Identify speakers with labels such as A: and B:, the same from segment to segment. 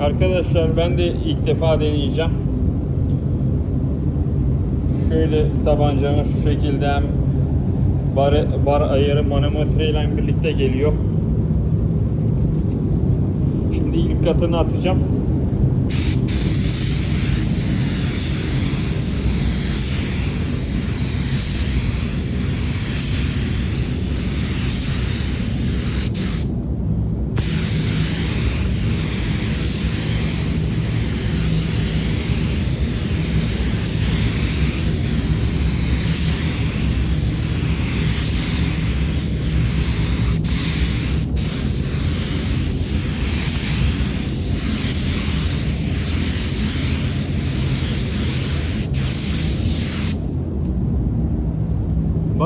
A: Arkadaşlar ben de ilk defa deneyeceğim. Şöyle tabancamız şu şekilde hem bar, bar ayarı manometre ile birlikte geliyor. Şimdi ilk katını atacağım.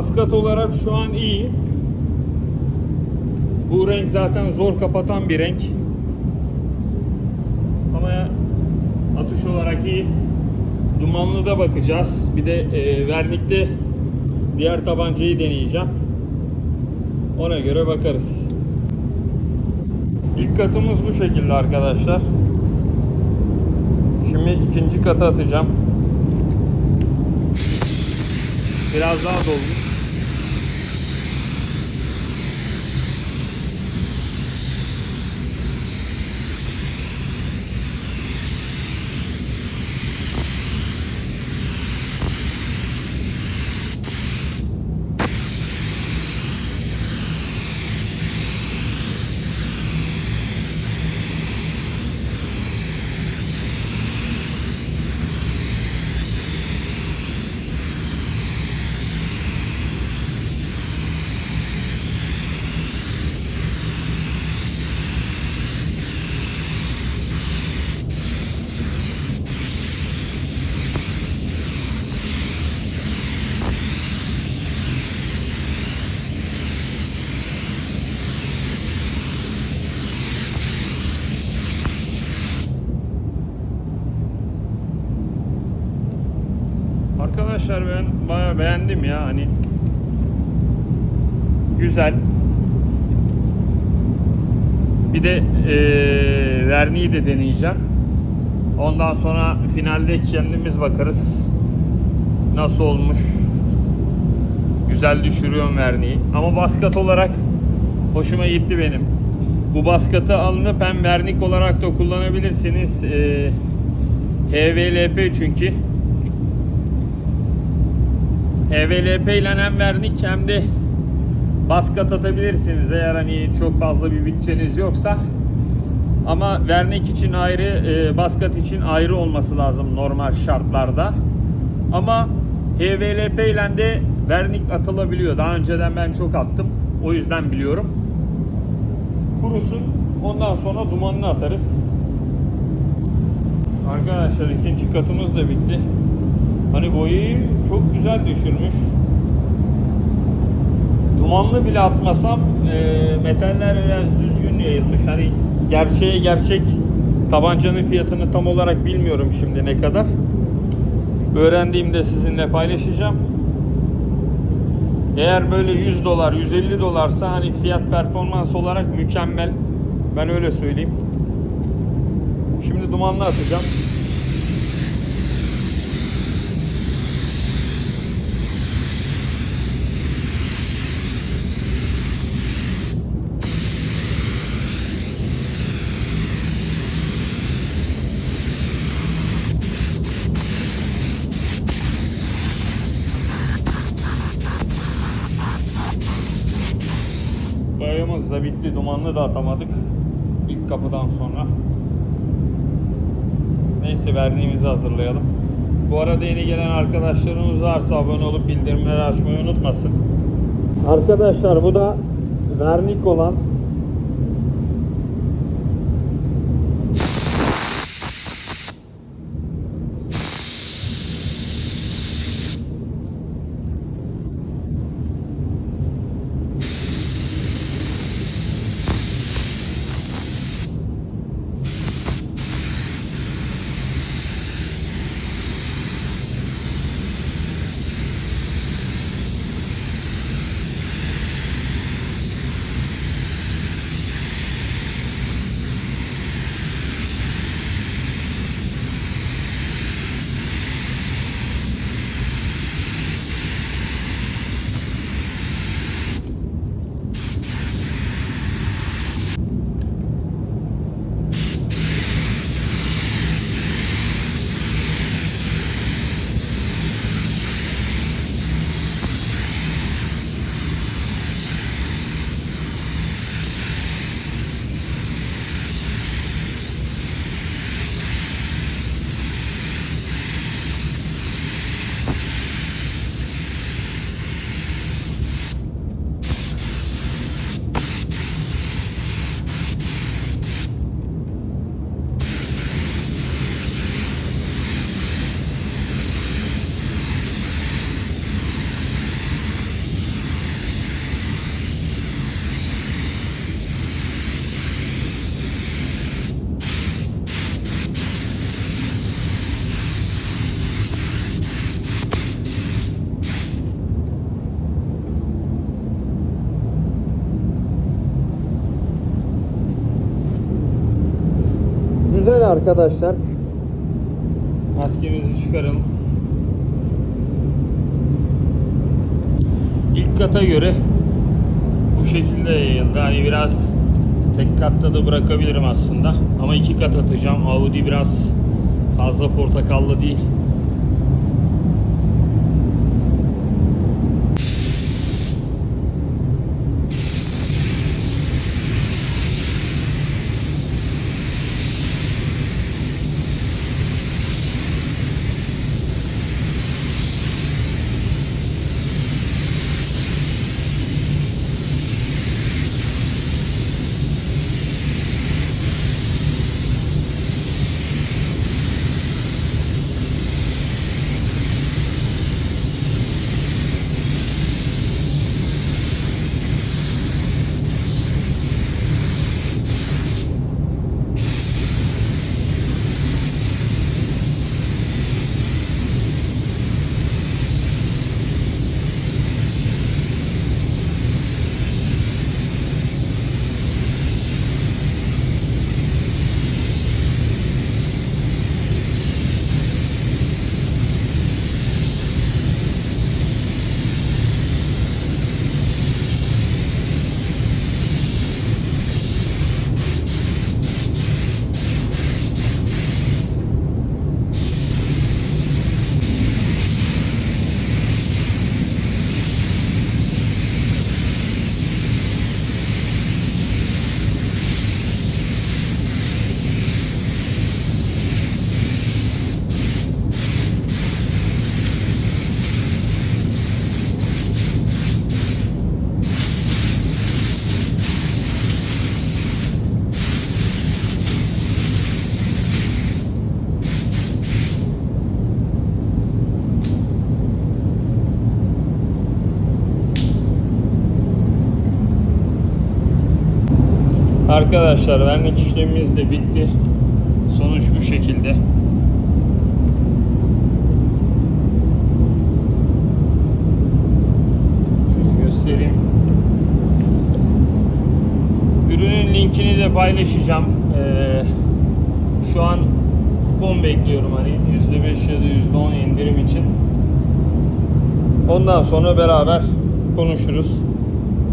A: Baskat olarak şu an iyi. Bu renk zaten zor kapatan bir renk. Ama atış olarak iyi. Dumanlı da bakacağız. Bir de e, vernikte diğer tabancayı deneyeceğim. Ona göre bakarız. İlk katımız bu şekilde arkadaşlar. Şimdi ikinci katı atacağım. Biraz daha dolmuş. Arkadaşlar ben bayağı beğendim ya hani güzel. Bir de eee verniği de deneyeceğim. Ondan sonra finalde kendimiz bakarız. Nasıl olmuş? Güzel düşürüyorum verniği. Ama baskat olarak hoşuma gitti benim. Bu baskatı alınıp hem vernik olarak da kullanabilirsiniz. Eee HVLP çünkü. HVLP ile hem vernik hem de baskat atabilirsiniz eğer hani çok fazla bir bütçeniz yoksa. Ama vernik için ayrı, e, baskat için ayrı olması lazım normal şartlarda. Ama HVLP ile de vernik atılabiliyor. Daha önceden ben çok attım. O yüzden biliyorum. Kurusun. Ondan sonra dumanını atarız. Arkadaşlar ikinci katımız da bitti. Hani boyayı çok güzel düşürmüş. Dumanlı bile atmasam e, metaller biraz düzgün yayılmış. Hani gerçeğe gerçek tabancanın fiyatını tam olarak bilmiyorum şimdi ne kadar. Öğrendiğimde sizinle paylaşacağım. Eğer böyle 100 dolar, 150 dolarsa hani fiyat performans olarak mükemmel. Ben öyle söyleyeyim. Şimdi dumanlı atacağım. Boyamız da bitti. Dumanlı da atamadık. İlk kapıdan sonra. Neyse verdiğimizi hazırlayalım. Bu arada yeni gelen arkadaşlarımız varsa abone olup bildirimleri açmayı unutmasın. Arkadaşlar bu da vernik olan arkadaşlar. Maskemizi çıkaralım. İlk kata göre bu şekilde yayıldı. Hani biraz tek katta da bırakabilirim aslında. Ama iki kat atacağım. Audi biraz fazla portakallı değil. Arkadaşlar vernik işlemimiz de bitti. Sonuç bu şekilde. Göstereyim. Ürünün linkini de paylaşacağım. Ee, şu an kupon bekliyorum hani %5 ya da %10 indirim için. Ondan sonra beraber konuşuruz.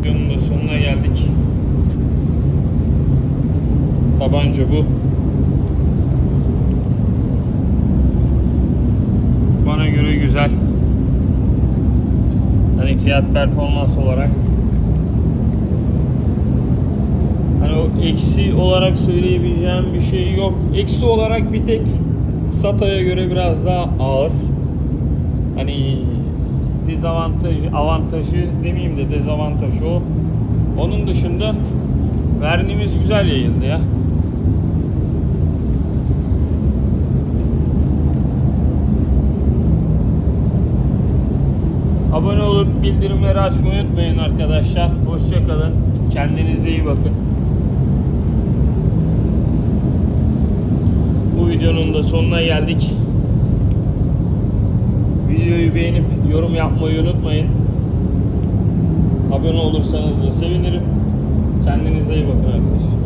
A: Videonun da sonuna geldik. Tabanca bu. Bana göre güzel. Hani fiyat performans olarak. Hani o eksi olarak söyleyebileceğim bir şey yok. Eksi olarak bir tek SATA'ya göre biraz daha ağır. Hani dezavantajı, avantajı demeyeyim de dezavantajı o. Onun dışında verdiğimiz güzel yayıldı ya. Abone olup bildirimleri açmayı unutmayın arkadaşlar. Hoşçakalın. Kendinize iyi bakın. Bu videonun da sonuna geldik. Videoyu beğenip yorum yapmayı unutmayın. Abone olursanız da sevinirim. Kendinize iyi bakın arkadaşlar.